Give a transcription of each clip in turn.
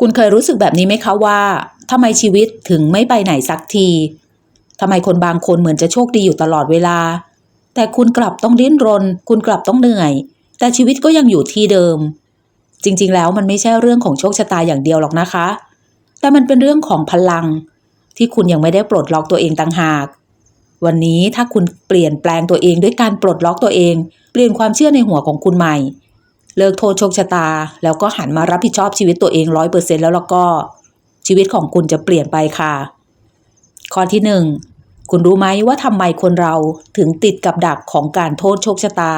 คุณเคยรู้สึกแบบนี้ไหมคะว่าทำไมชีวิตถึงไม่ไปไหนสักทีทำไมคนบางคนเหมือนจะโชคดีอยู่ตลอดเวลา แต่คุณกลับต้องดิ้นรน คุณกลับต้องเหนื่อย แต่ชีวิตก็ยังอยู่ที่เดิม จริงๆ แล้วมันไม่ใช่เรื่องของโชคชะตาอย่างเดียวหรอกนะคะ แต่มันเป็นเรื่องของพลัง ที่คุณยังไม่ได้ปลดล็อกตัวเองต่างหาก วันนี้ถ้าคุณเปลี่ยนแปลงตัวเองด้วยการปลดล็อกตัวเอง เปลี่ยนความเชื่อในหัวของคุณใหม่ เลิกโทษโชคชะตา แล้วก็หันมารับผิดชอบชีวิตตัวเองร้อยเปอร์เซ็นแล้วแล้วก็ชีวิตของคุณจะเปลี่ยนไปค่ะ ข้อที่หนึ่งคุณรู้ไหมว่าทำไมคนเราถึงติดกับดักของการโทษโชคชะตา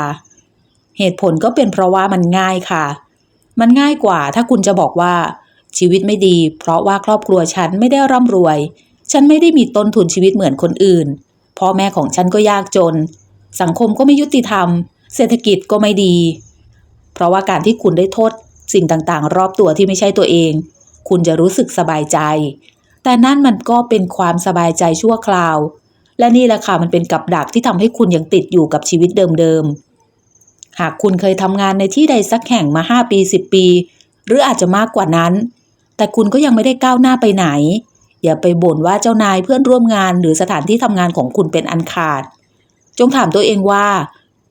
เหตุผลก็เป็นเพราะว่ามันง่ายค่ะ มันง่ายกว่าถ้าคุณจะบอกว่า ชีวิตไม่ดี เพราะว่าครอบครัวฉันไม่ได้ร่ำรวย ฉันไม่ได้มีต้นทุนชีวิตเหมือนคนอื่นพ่อแม่ของฉันก็ยากจน สังคมก็ไม่ยุติธรรม เศรษฐกิจก็ไม่ดี เพราะว่าการที่คุณได้โทษสิ่งต่างๆ รอบตัวที่ไม่ใช่ตัวเอง คุณจะรู้สึกสบายใจ แต่นั่นมันก็เป็นความสบายใจชั่วคราว และนี่แหละค่ะมันเป็นกับดักที่ทำให้คุณยังติดอยู่กับชีวิตเดิมๆ หากคุณเคยทำงานในที่ใดสักแห่งมา 5 ปี 10 ปี หรืออาจจะมากกว่านั้น แต่คุณก็ยังไม่ได้ก้าวหน้าไปไหน อย่าไปบ่นว่าเจ้านายเพื่อนร่วมงาน หรือสถานที่ทำงานของคุณเป็นอันขาด จงถามตัวเองว่า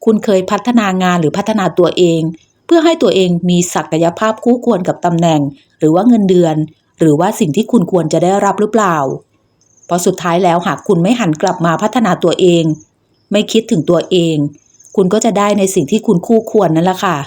คุณเคยพัฒนางานหรือพัฒนาตัวเอง เพื่อให้ตัวเองมีศักยภาพคู่ควรกับตำแหน่ง หรือว่าเงินเดือน หรือว่าสิ่งที่คุณควรจะได้รับหรือเปล่า เพราะสุดท้ายแล้วหากคุณไม่หันกลับมาพัฒนาตัวเอง ไม่คิดถึงตัวเอง คุณก็จะได้ในสิ่งที่คุณคู่ควรนั่นแหละค่ะ